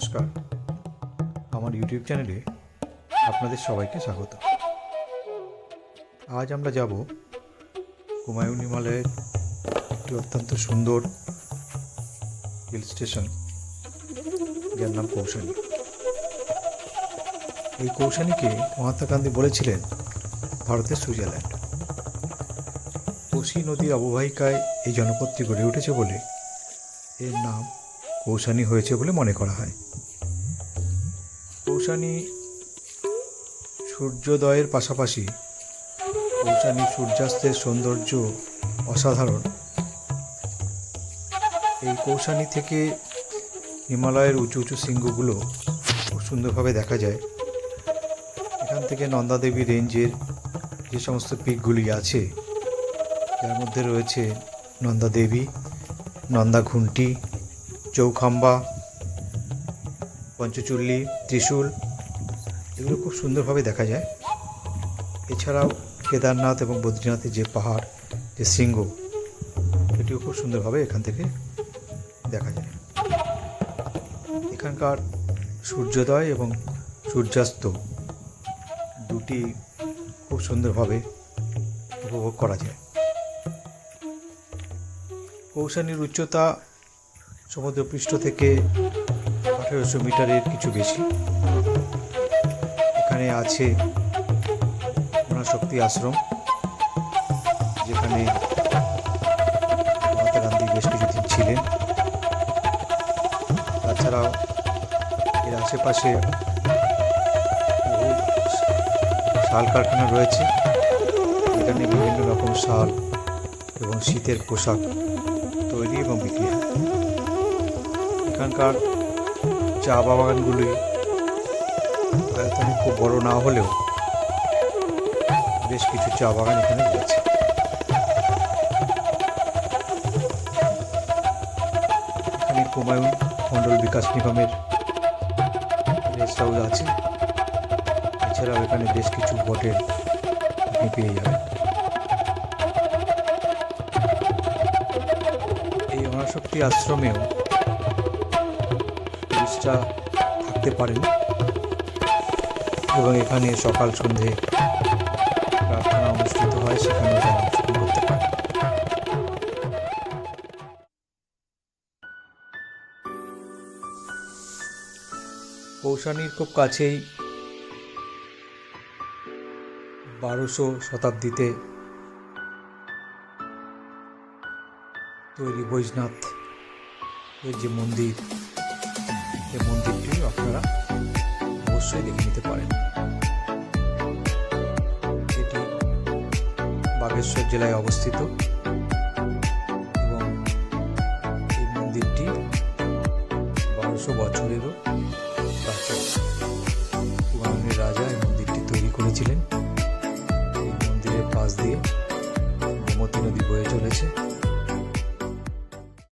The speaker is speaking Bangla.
নমস্কার। আমার ইউটিউব চ্যানেলে আপনাদের সবাইকে স্বাগত। আজ আমরা যাব হুমায়ুন হিমালয়ের একটি অত্যন্ত সুন্দর হিল স্টেশন যার নাম কৌশানী। এই কৌশানীকে মহাত্মা গান্ধী বলেছিলেন, ভারতের সুইজারল্যান্ড। কোশি নদীর অববাহিকায় এই জনপদটি গড়ে উঠেছে বলে এর নাম কৌশানী হয়েছে বলে মনে করা হয়। কৌশানী সূর্যোদয়ের পাশাপাশি কৌশানী সূর্যাস্তের সৌন্দর্য অসাধারণ। এই কৌশানী থেকে হিমালয়ের উঁচু উঁচু শৃঙ্গগুলো খুব সুন্দরভাবে দেখা যায়। এখান থেকে নন্দাদেবী রেঞ্জের যে সমস্ত পিকগুলি আছে, যার মধ্যে রয়েছে নন্দাদেবী নন্দাঘুন্টি চৌখাম্বা, পঞ্চচুল্লি, ত্রিশূল, এগুলো খুব সুন্দরভাবে দেখা যায়। এছাড়াও কেদারনাথ এবং বদ্রীনাথের যে পাহাড়, যে শৃঙ্গ এটিও খুব সুন্দরভাবে এখান থেকে দেখা যায়। এখানকার সূর্যোদয় এবং সূর্যাস্ত দুটি খুব সুন্দরভাবে উপভোগ করা যায়। কৌশানীর উচ্চতা সমুদ্রপৃষ্ঠ থেকে আঠেরোশো মিটারের কিছু বেশি। এখানে আছে শক্তি আশ্রম, যেখানে মহাত্মা গান্ধী বেশ কিছুদিন ছিলেন। তাছাড়াও এর আশেপাশে শাল কারখানা রয়েছে। এখানে বিভিন্ন রকম শাল এবং শীতের পোশাক তৈরি এবং বিক্রি হয়। এখানকার চা বাগানগুলি আয়তনে খুব বড় না হলেও বেশ কিছু চা বাগান এখানে রয়েছে। এখানে কুমায়ুন মণ্ডল বিকাশ নিগমের রেস্ট হাউস আছে। এছাড়াও এখানে বেশ কিছু হোটেল আপনি পেয়ে যাবেন। এই অনাশক্তি আশ্রমেও টুরিস্টরা থাকতে পারেন এবং এখানে সকাল সন্ধে প্রার্থনা অনুষ্ঠিত হয়, সেখানে অংশগ্রহণ করতে পারে। কৌশানীর খুব কাছেই বারোশো শতাব্দীতে তৈরি বৈজনাথ যে মন্দির অবশ্যই দেখে নিতে পারেন। এটি বাগেশ্বর জেলায় অবস্থিত এবং এই মন্দিরটি বারোশো বছরেরও প্রাচীন। রাজা এই মন্দিরটি তৈরি করেছিলেন।